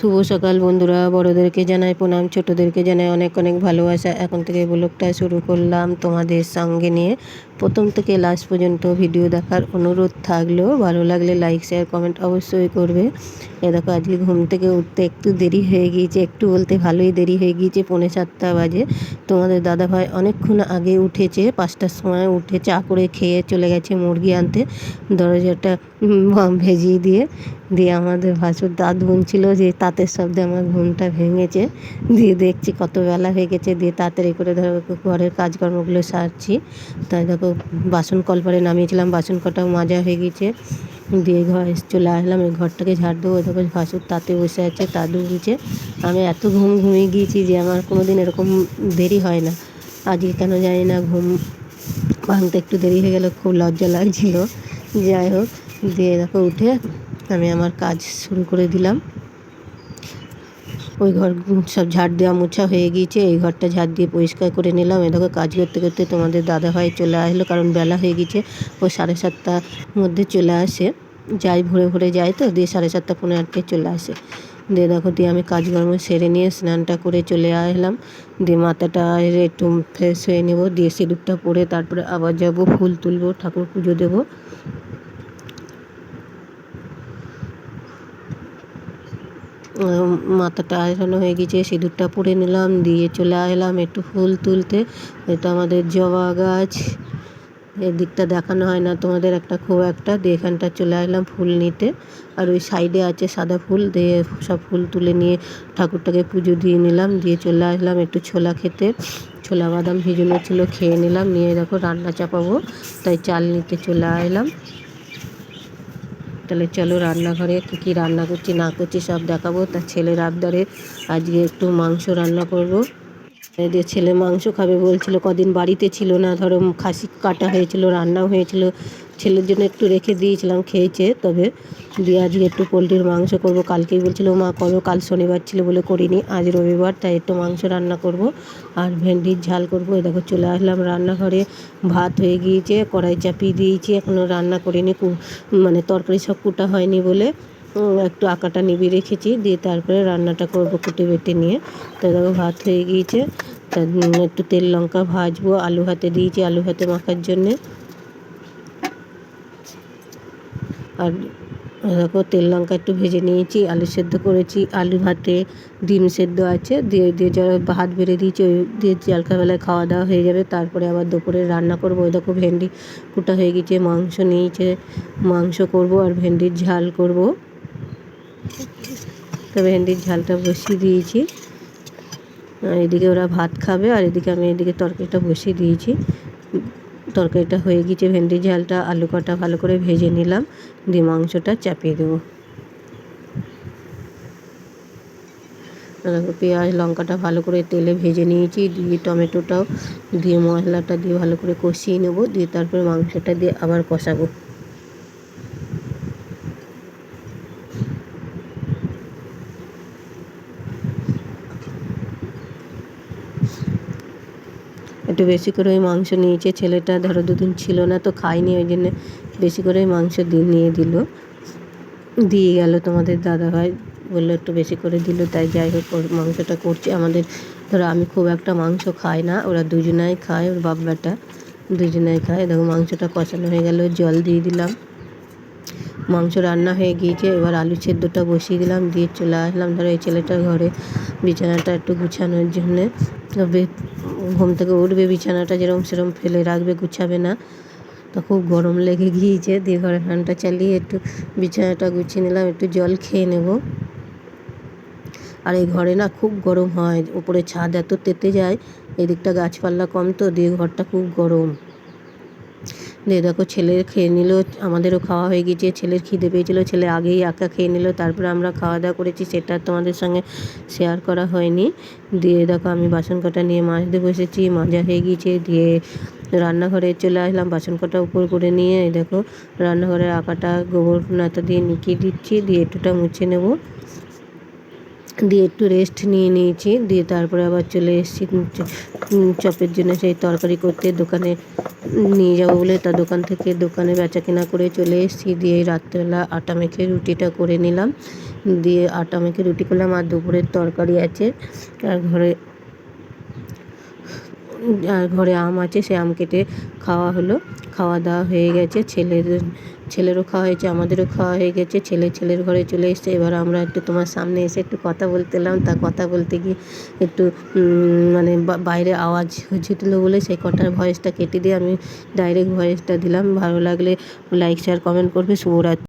শুভ সকাল বন্ধুরা, বড়োদেরকে জানাই প্রণাম, ছোটোদেরকে জানাই অনেক অনেক ভালোবাসা। এখন থেকে ব্লগটা শুরু করলাম তোমাদের সঙ্গে নিয়ে। প্রথম থেকে লাস্ট পর্যন্ত ভিডিও দেখার অনুরোধ থাকল ভালো লাগলে লাইক শেয়ার কমেন্ট অবশ্যই করবে। এ দেখো আজকে ঘুম থেকে উঠতে একটু দেরি হয়ে গিয়েছে, একটু বলতে ভালোই দেরি হয়ে গিয়েছে, পৌনে সাতটা বাজে। তোমাদের দাদাভাই অনেকক্ষণ আগে উঠেছে, পাঁচটার সময় উঠে চা করে খেয়ে চলে গেছে মুরগি আনতে। দরজাটা ভেজিয়ে দিয়ে দিয়ে আমাদের ভাসুর দাঁত গুনছিল যে তাঁতের শব্দে আমার ঘুমটা ভেঙেছে। দিয়ে দেখছি কত বেলা হয়ে গেছে, দিয়ে তাড়াতাড়ি করে ধরো ঘরের কাজকর্মগুলো সারছি। তাই দেখো বাসন কলপারে নামিয়েছিলাম বাসন কটাও মাজা হয়ে গেছে দিয়ে ঘর চলে আসলাম, এই ঘরটাকে ঝাড় দেবো। দেখো ভাসুর তাতে বসে আছে তাদু বলছে আমি এত ঘুম ঘুমিয়ে গিয়েছি যে আমার কোনো দিন এরকম দেরি হয় না। আজকে কেন জানি না, ঘুম ভাঙতে একটু দেরি হয়ে গেল, খুব লজ্জা লাগছিল। যাই হোক, দিয়ে দেখো উঠে আমি আমার কাজ শুরু করে দিলাম। ওই ঘর সব ঝাড় দেওয়া মোছা হয়ে গিয়েছে, এই ঘরটা ঝাড় দিয়ে পরিষ্কার করে নিলাম। এ দেখো, কাজ করতে করতে তোমাদের দাদাভাই চলে আসলো, কারণ বেলা হয়ে গেছে ও সাড়ে সাতটার মধ্যে চলে আসে। যাই ভোরে ভোরে যায় তো, দিয়ে সাড়ে সাতটা পনেরো আটটায় চলে আসে। দিয়ে দেখো, দিয়ে আমি কাজকর্ম সেরে নিয়ে স্নানটা করে চলে আসলাম। দিয়ে মাথাটা একটু ফ্রেশ হয়ে নেব, দিয়ে সিঁদুরটা পরে তারপরে আবার যাব, ফুল তুলবো, ঠাকুর পুজো দেবো। মাথাটা আয়রানো হয়ে গেছে, সিঁদুরটা পরে নিলাম, দিয়ে চলে আসলাম একটু ফুল তুলতে। এটা আমাদের জবা গাছ, এদিকটা দেখানো হয় না তোমাদের একটা, খুব একটা। দিয়ে এখানটা চলে আসলাম ফুল নিতে। আর ওই সাইডে আছে সাদা ফুল, দিয়ে সব ফুল তুলে নিয়ে ঠাকুরটাকে পুজো দিয়ে নিলাম, দিয়ে চলে আসলাম একটু ছোলা খেতে। ছোলা বাদাম ভিজানো ছিল খেয়ে নিলাম, নিয়ে দেখো রান্না চাপাবো, তাই চাল নিতে চলে আসলাম তাহলে চলো রান্নাঘরে কী কী রান্না করছি, না করছি সব দেখাবো। তার ছেলের আবদারে আজকে একটু মাংস রান্না করব। যে ছেলে মাংস খাবে বলছিল, কদিন বাড়িতে ছিল না, ধরো খাসি কাটা হয়েছিল, রান্নাও হয়েছিল। ছেলের জন্য একটু রেখে দিয়েছিলাম খেয়েছে, তবে দিয়ে আজকে একটু পোলট্রির মাংস করব। কালকেই বলছিল, মা করো কাল শনিবার ছিল বলে করিনি, আজ রবিবার, তাই একটু মাংস রান্না করব আর ভেন্ডির ঝাল করব। এই দেখো, চলে আসলাম রান্নাঘরে, ভাত হয়ে গিয়েছে, কড়াই চাপিয়ে দিয়েছি এখনও রান্না করিনি মানে তরকারি সব কুটা হয়নি বলে একটু আঁকাটা নিবিয়ে রেখেছি, দিয়ে তারপরে রান্নাটা করব কুটে বেটে নিয়ে। তো দেখো, ভাত হয়ে গিয়েছে, তা একটু তেল লঙ্কা ভাজবো, আলু হাতে দিয়েছি, আলু হাতে মাখার জন্যে। আর দেখো তেল লঙ্কা একটু ভেজে নিয়েছি, আলু সেদ্ধ করেছি, আলু ভাতে ডিম সেদ্ধ আছে, দিয়ে দিয়ে জল ভাত বেড়ে দিয়েছি, ওই দিয়ে জলখাবেলায় খাওয়া দাওয়া হয়ে যাবে, তারপরে আবার দুপুরে রান্না করব। ওই দেখো ভেন্ডি কুটা হয়ে গেছে, মাংস নিয়েছে, মাংস করব আর ভেন্ডির ঝাল করব। তো ভেন্ডির ঝালটা বসিয়ে দিয়েছি। এদিকে ওরা ভাত খাবে, আর এদিকে আমি এদিকে তরকারিটা বসিয়ে দিয়েছি। তরকারিটা হয়ে গিয়েছে, ভেন্ডি ঝালটা, আলু কাটা ভালো করে ভেজে নিলাম, দিয়ে মাংসটা চাপিয়ে দেবো। পেঁয়াজ, লঙ্কাটা ভালো করে তেলে ভেজে নিয়েছি, দিয়ে টমেটোটাও, দিয়ে মশলাটা দিয়ে ভালো করে কষিয়ে নেব, দিয়ে তারপরে মাংসটা দিয়ে আবার কষাবো। একটু বেশি করে ওই মাংস নিয়েছে। ছেলেটা ধরো দুদিন ছিল না তো খায়নি, ওই জন্যে বেশি করে মাংস দিয়ে নিয়ে দিল। দিয়ে গেল তোমাদের দাদাভাই, বলল একটু বেশি করে দিল, তাই যাই হোক ওর মাংসটা করছে। আমাদের ধরো আমি খুব একটা মাংস খাই না, ওরা দুজনাই খায়, ওর বাব্বাটা দুজনাই খায়। দেখো মাংসটা কষানো হয়ে গেল, জল দিয়ে দিলাম। মাংস রান্না হয়ে গিয়েছে, এবার আলু সেদ্ধটা বসিয়ে দিলাম, দিয়ে চলে আসলাম। ধরো এই ছেলেটার ঘরে, বিছানাটা একটু গুছানোর জন্যে। ঘুম থেকে উঠবে, বিছানাটা যেরকম সেরকম ফেলে রাখবে, গুছাবে না। তো খুব গরম লেগে গিয়েছে দিয়ে ঘরে ফ্যানটা চালিয়ে একটু বিছানাটা গুছিয়ে নিলাম, একটু জল খেয়ে নেব। আর এই ঘরে না খুব গরম হয়, উপরে ছাদ এত তেতে যায়, এদিকটা গাছপালা কম তো দিয়ে ঘরটা খুব গরম। দিয়ে দেখো ছেলের খেয়ে নিল, আমাদেরও খাওয়া হয়ে গিয়েছে, ছেলের খিদে পেয়েছিলো, ছেলে আগেই একা খেয়ে নিল, তারপরে আমরা খাওয়া দাওয়া করেছি, সেটা তোমাদের সঙ্গে শেয়ার করা হয়নি। দিয়ে দেখো আমি বাসন কটা নিয়ে মাজতে বসেছি, মাজা হয়ে গিয়েছে, দিয়ে রান্নাঘরে চলে আসলাম, বাসন কটা উপর করে নিয়ে দেখো রান্নাঘরের আঁকাটা গোবর নাতা দিয়ে নিকিয়ে দিচ্ছি, দিয়ে একটুটা মুছে নেব। দিয়ে একটু রেস্ট নিয়ে নিয়েছি, দিয়ে তারপরে আবার চলে এসেছি চপের জন্য সেই তরকারি করতে দোকানে নিয়ে যাব বলে তা দোকান থেকে দোকানে বেচা কেনা করে চলে এসেছি, দিয়ে রাত্রেবেলা আটা মেখে রুটিটা করে নিলাম, দিয়ে আটা মেখে রুটি করলাম আর দুপুরের তরকারি আছে, আর ঘরে ঘরে আম আছে, সে আম কেটে খাওয়া হলো। খাওয়া দাওয়া হয়ে গেছে। ছেলের, ছেলেরও খাওয়া হয়েছে, আমাদেরও খাওয়া হয়ে গেছে। ছেলে ছেলের ঘরে চলে এসছে। এবার আমরা একটু তোমার সামনে এসে একটু কথা বলতে এলাম। তা কথা বলতে গিয়ে একটু মানে বাইরে আওয়াজ হচ্ছিল বলে সেই কটার ভয়েসটা কেটে দিয়ে আমি ডাইরেক্ট ভয়েসটা দিলাম। ভালো লাগলে লাইক শেয়ার কমেন্ট করবে। শুভরাত্রি।